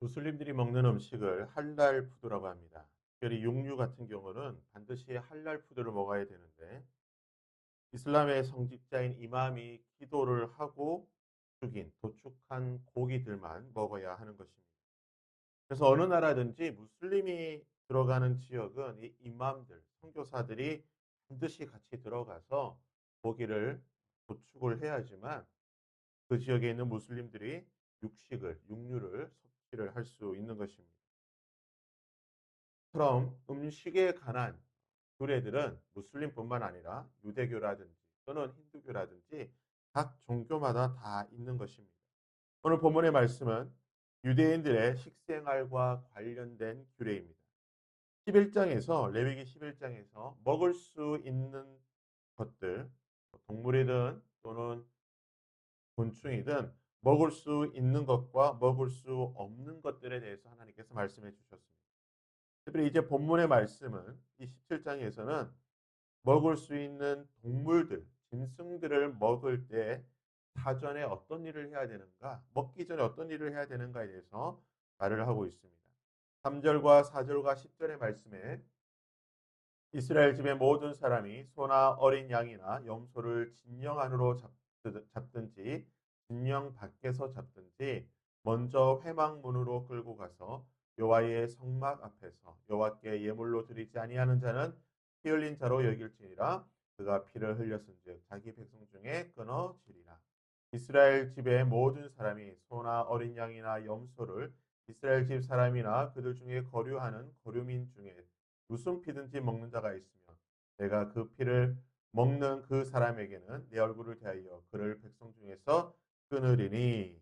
무슬림들이 먹는 음식을 할랄 푸드라고 합니다. 특별히 육류 같은 경우는 반드시 할랄 푸드를 먹어야 되는데 이슬람의 성직자인 이맘이 기도를 하고 죽인 도축한 고기들만 먹어야 하는 것입니다. 그래서 어느 나라든지 무슬림이 들어가는 지역은 이 이맘들, 선교사들이 반드시 같이 들어가서 고기를 도축을 해야지만 그 지역에 있는 무슬림들이 육식을, 육류를 를 할 수 있는 것입니다. 그럼 음식에 관한 규례들은 무슬림뿐만 아니라 유대교라든지 또는 힌두교라든지 각 종교마다 다 있는 것입니다. 오늘 본문의 말씀은 유대인들의 식생활과 관련된 규례입니다. 11장에서 레위기 11장에서 먹을 수 있는 것들 동물이든 또는 곤충이든 먹을 수 있는 것과 먹을 수 없는 것들에 대해서 하나님께서 말씀해 주셨습니다. 특별히 이제 본문의 말씀은 이 17장에서는 먹을 수 있는 동물들, 짐승들을 먹을 때 사전에 어떤 일을 해야 되는가, 먹기 전에 어떤 일을 해야 되는가에 대해서 말을 하고 있습니다. 3절과 4절과 10절의 말씀에 이스라엘 집의 모든 사람이 소나 어린 양이나 염소를 진영 안으로 잡든지 진영 밖에서 잡든지 먼저 회막문으로 끌고 가서 여호와의 성막 앞에서 여호와께 예물로 드리지 아니하는 자는 피 흘린 자로 여길지니라. 그가 피를 흘렸은즉 자기 백성 중에 끊어지리라. 이스라엘 집의 모든 사람이 소나 어린 양이나 염소를 이스라엘 집 사람이나 그들 중에 거류하는 거류민 중에 무슨 피든지 먹는 자가 있으면 내가 그 피를 먹는 그 사람에게는 내 얼굴을 대하여 그를 백성 중에서 끊으리니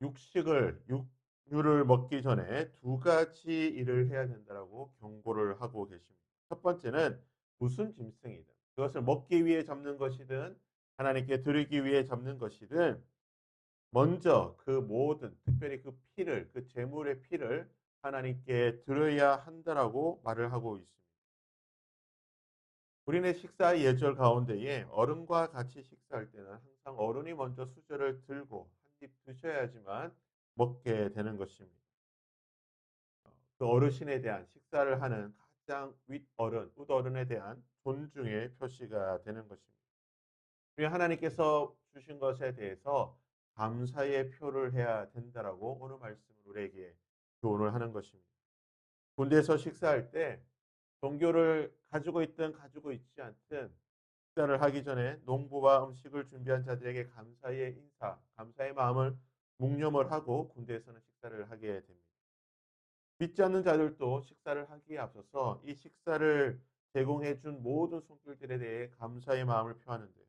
육식을 육 육류를 먹기 전에 두 가지 일을 해야 된다라고 경고를 하고 계십니다. 첫 번째는 무슨 짐승이든 그것을 먹기 위해 잡는 것이든 하나님께 드리기 위해 잡는 것이든 먼저 그 모든 특별히 그 피를 그 제물의 피를 하나님께 드려야 한다라고 말을 하고 있습니다. 우리네 식사 예절 가운데에 어른과 같이 식사할 때는 항상 어른이 먼저 수저를 들고 한 입 드셔야지만 먹게 되는 것입니다. 어, 그 어르신에 대한 식사를 하는 가장 윗어른, 윗어른에 대한 존중의 표시가 되는 것입니다. 우리 하나님께서 주신 것에 대해서 감사의 표를 해야 된다라고 오늘 말씀을 우리에게 교훈을 하는 것입니다. 군대에서 식사할 때 종교를 가지고 있든 가지고 있지 않든 식사를 하기 전에 농부와 음식을 준비한 자들에게 감사의 인사, 감사의 마음을 묵념을 하고 군대에서는 식사를 하게 됩니다. 믿지 않는 자들도 식사를 하기에 앞서서 이 식사를 제공해 준 모든 손길들에 대해 감사의 마음을 표하는데요.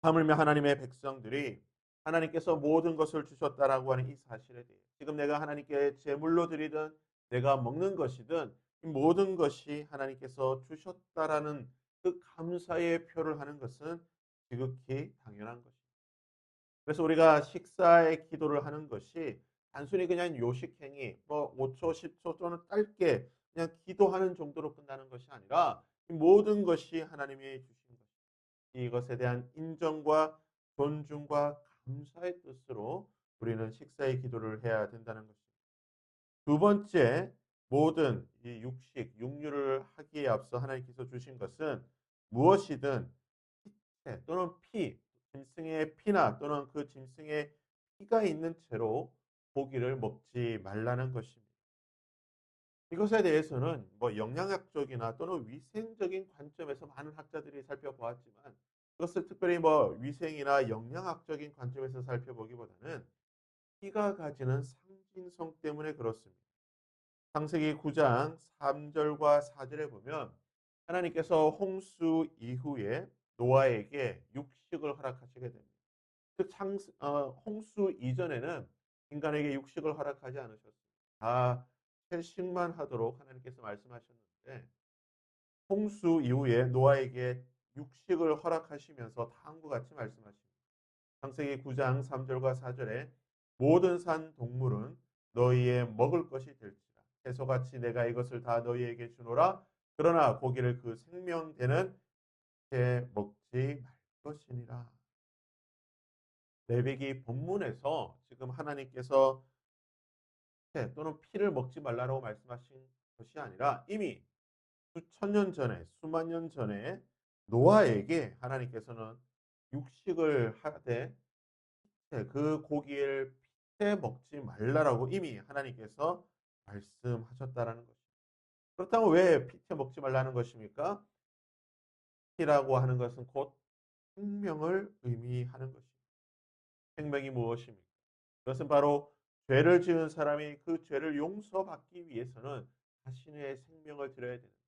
하물며 하나님의 백성들이 하나님께서 모든 것을 주셨다라고 하는 이 사실에 대해 지금 내가 하나님께 제물로 드리든 내가 먹는 것이든 모든 것이 하나님께서 주셨다라는 그 감사의 표를 하는 것은 지극히 당연한 것입니다. 그래서 우리가 식사의 기도를 하는 것이 단순히 그냥 요식행위, 뭐 5초, 10초 또는 짧게 그냥 기도하는 정도로 끝나는 것이 아니라 모든 것이 하나님이 주신 것. 이것에 대한 인정과 존중과 감사의 뜻으로 우리는 식사의 기도를 해야 된다는 것입니다. 두 번째, 모든 이 육식, 육류를 하기에 앞서 하나님께서 주신 것은 무엇이든 피체 또는 피, 짐승의 피나 또는 그 짐승의 피가 있는 채로 고기를 먹지 말라는 것입니다. 이것에 대해서는 뭐 영양학적이나 또는 위생적인 관점에서 많은 학자들이 살펴보았지만 그것을 특별히 뭐 위생이나 영양학적인 관점에서 살펴보기보다는 피가 가지는 상징성 때문에 그렇습니다. 창세기 9장 3절과 4절에 보면 하나님께서 홍수 이후에 노아에게 육식을 허락하시게 됩니다. 그 창, 어, 홍수 이전에는 인간에게 육식을 허락하지 않으셨습니다. 다 채식만 하도록 하나님께서 말씀하셨는데 홍수 이후에 노아에게 육식을 허락하시면서 다음과 같이 말씀하십니다. 창세기 9장 3절과 4절에 모든 산 동물은 너희의 먹을 것이 될지라 채소같이 내가 이것을 다 너희에게 주노라 그러나 고기를 그 생명되는 먹지 말 것이니라. 레위기 본문에서 지금 하나님께서 피 또는 피를 먹지 말라고 말씀하신 것이 아니라 이미 수천 년 전에 수만 년 전에 노아에게 하나님께서는 육식을 하되 그 고기를 피해 먹지 말라라고 이미 하나님께서 말씀하셨다라는 것입니다. 그렇다면 왜 피해 먹지 말라는 것입니까? 피라고 하는 것은 곧 생명을 의미하는 것입니다. 생명이 무엇입니까? 그것은 바로 죄를 지은 사람이 그 죄를 용서받기 위해서는 자신의 생명을 드려야 됩니다.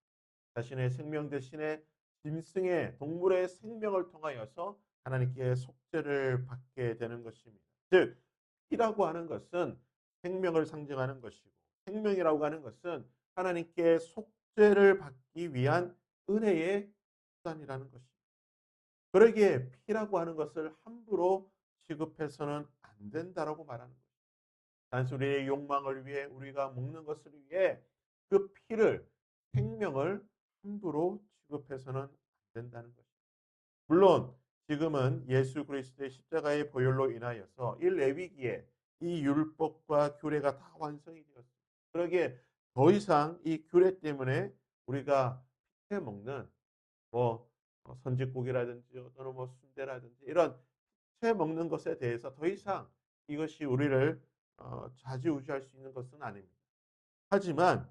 자신의 생명 대신에 짐승의 동물의 생명을 통하여서 하나님께 속죄를 받게 되는 것입니다. 즉 피라고 하는 것은 생명을 상징하는 것이고 생명이라고 하는 것은 하나님께 속죄를 받기 위한 은혜의 수단이라는 것입니다. 그러기에 피라고 하는 것을 함부로 취급해서는 안 된다라고 말하는 것입니다. 단순히 우리의 욕망을 위해 우리가 먹는 것을 위해 그 피를 생명을 함부로 취급해서는 안 된다는 것입니다. 물론 지금은 예수 그리스도의 십자가의 보혈로 인하여서 이 레위기에 이 율법과 규례가 다 완성이 되었습니다. 그러기에 더 이상 이 규례 때문에 우리가 피해 먹는 뭐 어, 선지국이라든지 또는 뭐 순대라든지 이런 피해 먹는 것에 대해서 더 이상 이것이 우리를 어, 좌지우지할 수 있는 것은 아닙니다. 하지만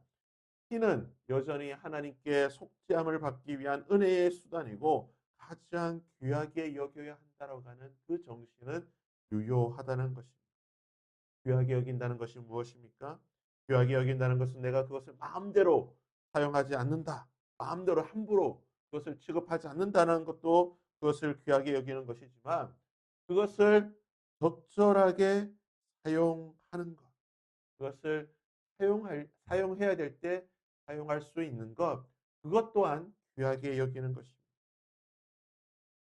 피는 여전히 하나님께 속죄함을 받기 위한 은혜의 수단이고 가장 귀하게 여겨야 한다고 하는 그 정신은 유효하다는 것입니다. 귀하게 여긴다는 것이 무엇입니까? 귀하게 여긴다는 것은 내가 그것을 마음대로 사용하지 않는다. 마음대로 함부로 그것을 취급하지 않는다는 것도 그것을 귀하게 여기는 것이지만 그것을 적절하게 사용하는 것. 그것을 사용할, 사용해야 될 때 사용할 수 있는 것. 그것 또한 귀하게 여기는 것입니다.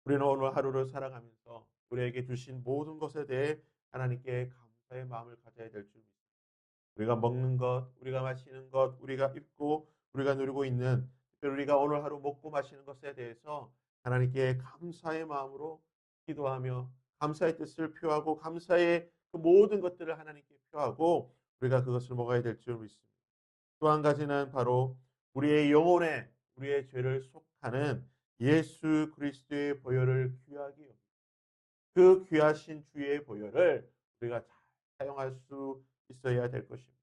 우리는 오늘 하루를 살아가면서 우리에게 주신 모든 것에 대해 하나님께 감사의 마음을 가져야 될 줄 믿습니다. 우리가 먹는 것, 우리가 마시는 것, 우리가 입고 우리가 누리고 있는 우리가 오늘 하루 먹고 마시는 것에 대해서 하나님께 감사의 마음으로 기도하며 감사의 뜻을 표하고 감사의 그 모든 것들을 하나님께 표하고 우리가 그것을 먹어야 될 줄 믿습니다. 또 한 가지는 바로 우리의 영혼에 우리의 죄를 속하는 예수 그리스도의 보혈을 귀하게 여기고 그 귀하신 주의 보혈을 우리가 잘 사용할 수 있어야 될 것입니다.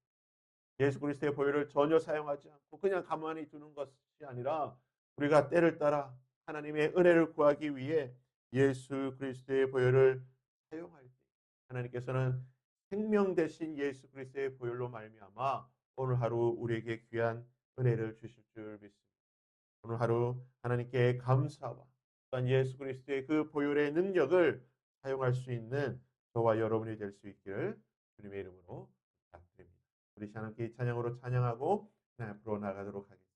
예수 그리스도의 보혈을 전혀 사용하지 않고 그냥 가만히 두는 것이 아니라 우리가 때를 따라 하나님의 은혜를 구하기 위해 예수 그리스도의 보혈을 사용할 때 하나님께서는 생명 대신 예수 그리스도의 보혈로 말미암아 오늘 하루 우리에게 귀한 은혜를 주실 줄 믿습니다. 오늘 하루 하나님께 감사와 또한 예수 그리스도의 그 보혈의 능력을 사용할 수 있는 저와 여러분이 될 수 있기를 주님의 이름으로. 우리 하나님께 찬양으로 찬양하고 앞으로 나가도록 하겠습니다.